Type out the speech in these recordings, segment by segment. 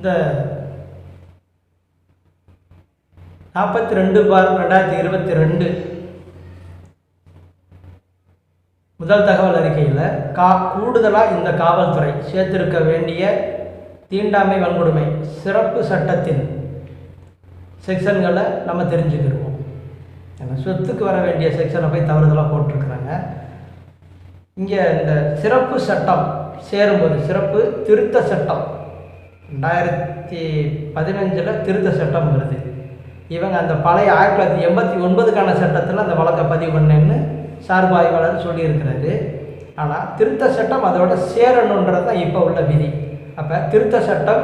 இந்த நாற்பத்தி ரெண்டு பார் ரெண்டாயிரத்தி இருபத்தி ரெண்டு முதல் தகவல் அறிக்கையில் கா கூடுதலாக இந்த காவல்துறை சேர்த்திருக்க வேண்டிய தீண்டாமை வன்கொடுமை சிறப்பு சட்டத்தின் செக்ஷன்களை நம்ம தெரிஞ்சுக்கிடுவோம் ஏன்னா சொத்துக்கு வர வேண்டிய செக்ஷனை போய் தவறுதலாக போட்டிருக்கிறாங்க. இங்கே இந்த சிறப்பு சட்டம் சேரும்போது சிறப்பு திருத்த சட்டம் ரெண்டாயிரத்தி பதினஞ்சில் திருத்த சட்டம் வருது. இவங்க அந்த பழைய ஆயிரத்தி தொள்ளாயிரத்தி எண்பத்தி ஒன்பதுக்கான சட்டத்தில் அந்த வழக்கை பதிவு பண்ணேன்னு சார்பு ஆய்வாளர் சொல்லியிருக்கிறாரு. ஆனால் திருத்த சட்டம் அதோட சேரணுன்றது தான் இப்போ உள்ள விதி. அப்போ திருத்த சட்டம்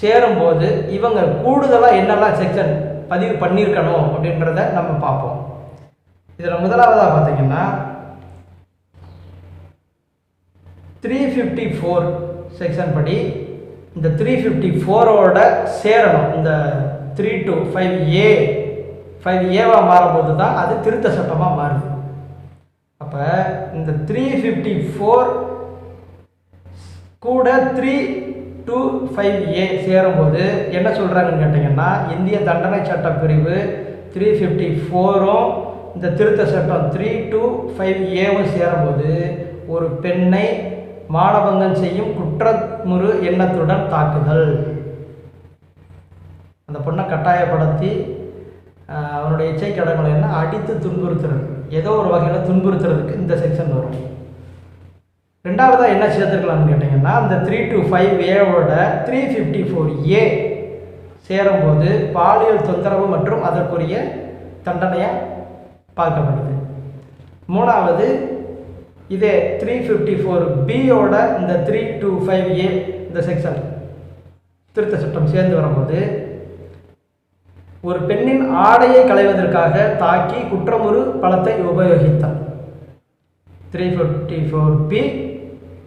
சேரும்போது இவங்க கூடுதலாக என்னெல்லாம் செக்ஷன் பதிவு பண்ணியிருக்கணும் அப்படின்றத நம்ம பார்ப்போம். இதில் முதலாவதாக பார்த்திங்கன்னா த்ரீ ஃபிஃப்டி ஃபோர் செக்ஷன் படி இந்த த்ரீ ஃபிஃப்டி ஃபோரோட சேரணும். இந்த three two five A five ஏவாக மாறும்போது தான் அது திருத்த சட்டமாக மாறுது. அப்போ இந்த த்ரீ ஃபிஃப்டி ஃபோர் கூட த்ரீ டூ ஃபைவ் ஏ சேரும்போது என்ன சொல்கிறாங்கன்னு கேட்டிங்கன்னா இந்திய தண்டனை சட்ட பிரிவு த்ரீ ஃபிஃப்டி ஃபோரும் இந்த திருத்த சட்டம் த்ரீ டூ ஃபைவ் ஏவும் சேரும்போது ஒரு பெண்ணை மானபங்கம் செய்யும் குற்றமுறு எண்ணத்துடன் தாக்குதல். அந்த பொண்ணை கட்டாயப்படுத்தி அவனுடைய இச்சை கடங்களை என்ன? அடித்து துன்புறுத்துறது. ஏதோ ஒரு வகையில் துன்புறுத்துறதுக்கு இந்த செக்ஷன் வரும். ரெண்டாவதாக என்ன சேர்த்துருக்கலாம்னு கேட்டிங்கன்னா அந்த த்ரீ டு ஃபைவ் ஏவோட த்ரீ ஃபிஃப்டி ஃபோர் ஏ சேரும்போது பாலியல் தொந்தரவு மற்றும் அதற்குரிய தண்டனையாக பார்க்கப்படுது மூணாவது இதே த்ரீ ஃபிஃப்டி ஃபோர் பியோட இந்த த்ரீ டூ ஃபைவ் ஏ இந்த செக்ஷன் திருத்த சட்டம் சேர்ந்து வரும்போது ஒரு பெண்ணின் ஆடையை களைவதற்காக தாக்கி குற்றமுறு பலத்தை உபயோகித்தார். Three fifty four B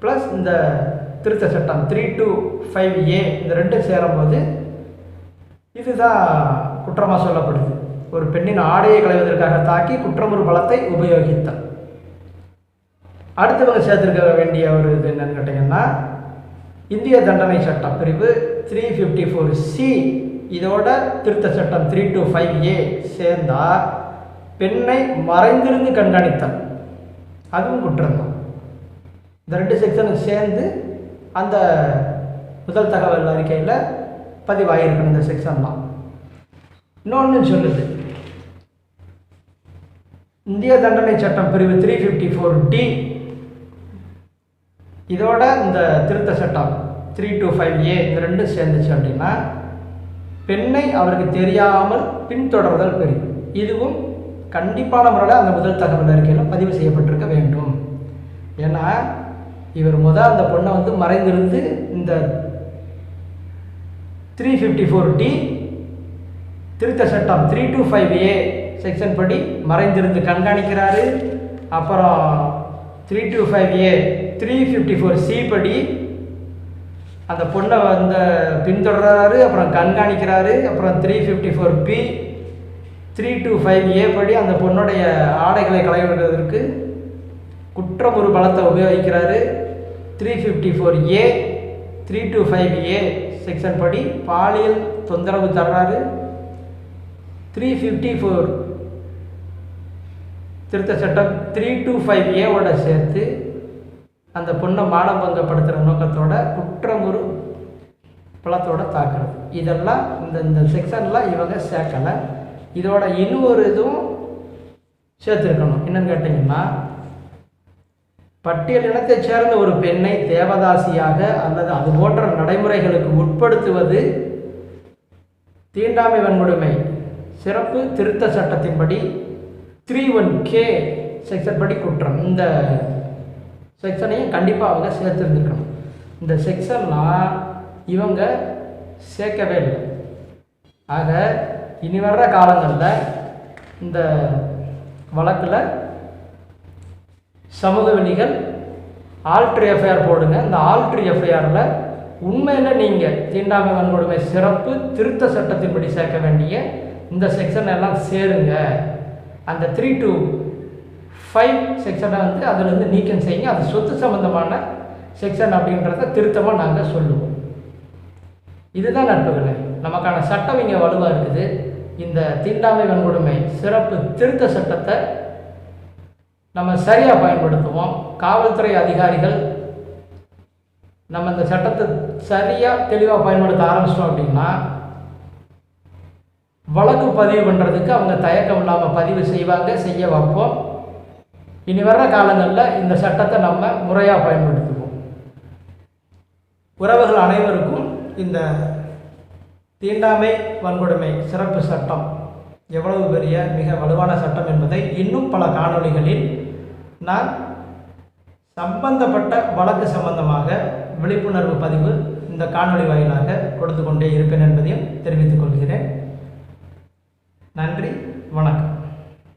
plus இந்த திருத்த சட்டம் த்ரீ டூ ஃபைவ் ஏ இந்த ரெண்டும் சேரும்போது இதுதான் குற்றமாக சொல்லப்படுது. ஒரு பெண்ணின் ஆடையை களைவதற்காக தாக்கி குற்றமுறு பலத்தை உபயோகித்தார். அடுத்தவங்க சேர்த்துருக்க வேண்டிய ஒரு இது என்னன்னு கேட்டிங்கன்னா இந்திய தண்டனை சட்டம் பிரிவு த்ரீ ஃபிஃப்டி ஃபோர் சி இதோட திருத்த சட்டம் த்ரீ டூ ஃபைவ் ஏ சேர்ந்தா பெண்ணை மறைந்திருந்து கண்காணித்தல் அதுவும் குற்றம்தான். இந்த ரெண்டு செக்ஷனும் சேர்ந்து அந்த முதல் தகவல் அறிக்கையில் பதிவாகியிருக்கணும் இந்த செக்ஷன் தான். இன்னொன்று சொல்லுது. இந்திய தண்டனை சட்டம் பிரிவு த்ரீ ஃபிஃப்டி ஃபோர் டி இதோட இந்த திருத்த சட்டம் த்ரீ டூ ஃபைவ் ஏ இந்த ரெண்டும் சேர்ந்துச்சு அப்படின்னா பெண்ணை அவருக்கு தெரியாமல் பின்தொடர்தல் பெரியும் இதுவும் கண்டிப்பான முறையில் அந்த முதல் தகவல் அறிக்கையில் பதிவு செய்யப்பட்டிருக்க வேண்டும். ஏன்னா இவர் முதல் அந்த பொண்ணை வந்து மறைந்திருந்து இந்த த்ரீ ஃபிஃப்டி ஃபோர் டி திருத்த சட்டம் three two five A section படி மறைந்திருந்து கண்காணிக்கிறாரு. அப்புறம் three two five A three fifty four C படி அந்த பொண்ணை வந்து பின்தொடர்றாரு அப்புறம் கண்காணிக்கிறாரு அப்புறம் three fifty four B three two five A படி அந்த பொண்ணுடைய ஆடைகளை களைவிடுவதற்கு குற்றம் ஒரு பலத்தை உபயோகிக்கிறாரு. Three fifty four A three two five A section படி பாலியல் தொந்தரவு தர்றாரு. த்ரீ ஃபிஃப்டி ஃபோர் திருத்த சட்டம் த்ரீ டூ ஃபைவ் ஏவோட சேர்த்து அந்த பொண்ணை மானபங்கப்படுத்துகிற நோக்கத்தோட குற்றமுறு பழத்தோட தாக்குறது. இதெல்லாம் இந்த இந்த செக்ஷன்லாம் இவங்க சேர்க்கலை. இதோட இன்னொரு இதுவும் சேர்த்துருக்கணும். என்னன்னு கேட்டிங்கன்னா பட்டியல் இனத்தைச் சேர்ந்த ஒரு பெண்ணை தேவதாசியாக அல்லது அது போன்ற நடைமுறைகளுக்கு உட்படுத்துவது தீண்டாமை வன்கொடுமை. சிறப்பு திருத்த சட்டத்தின்படி த்ரீ ஒன் கே செக்ஷன் படி குற்றம். இந்த செக்ஷனையும் கண்டிப்பாக அவங்க சேர்த்துருந்துருக்கணும் இந்த செக்ஷன்லாம் இவங்க சேர்க்கவே இல்லை. ஆக இனி வர்ற காலங்களில் இந்த வழக்கில் சமூக வெளிகள் ஆல்ட்ரி எஃப்ஐஆர் போடுங்க. இந்த ஆல்ட்ரி எஃப்ஐஆரில் உண்மையில் நீங்கள் தீண்டாமை வன்கொடுமை சிறப்பு திருத்த சட்டத்தின்படி சேர்க்க வேண்டிய இந்த செக்ஷன் எல்லாம் சேருங்க. அந்த த்ரீ டு ஃபைவ் செக்ஷனை வந்து அதிலிருந்து நீக்கம் செய்யுங்க. அது சொத்து சம்மந்தமான செக்ஷன் அப்படின்றத திருத்தமாக நாங்கள் சொல்லுவோம். இதுதான் நட்புகளை நமக்கான சட்டம் இங்கே வலுவாக இருக்குது. இந்த தீண்டாமை வன்கொடுமை சிறப்பு திருத்த சட்டத்தை நம்ம சரியாக பயன்படுத்துவோம். காவல்துறை அதிகாரிகள் நம்ம இந்த சட்டத்தை சரியாக தெளிவாக பயன்படுத்த ஆரம்பிச்சிட்டோம் அப்படின்னா வழக்கு பதிவு பண்ணுறதுக்கு அவங்க தயக்கம் இல்லாமல் பதிவு செய்வாங்க செய்ய வைப்போம். இனி வர்ற காலங்களில் இந்த சட்டத்தை நம்ம முறையாக பயன்படுத்துவோம். உறவுகள் அனைவருக்கும் இந்த தீண்டாமை வன்கொடுமை சிறப்பு சட்டம் எவ்வளவு பெரிய மிக வலுவான சட்டம் என்பதை இன்னும் பல காணொளிகளில் நான் சம்பந்தப்பட்ட வழக்கு சம்பந்தமாக விழிப்புணர்வு பதிவு இந்த காணொளி வாயிலாக கொடுத்து கொண்டே இருப்பேன் என்பதையும் தெரிவித்துக் கொள்கிறேன். நன்றி வணக்கம்.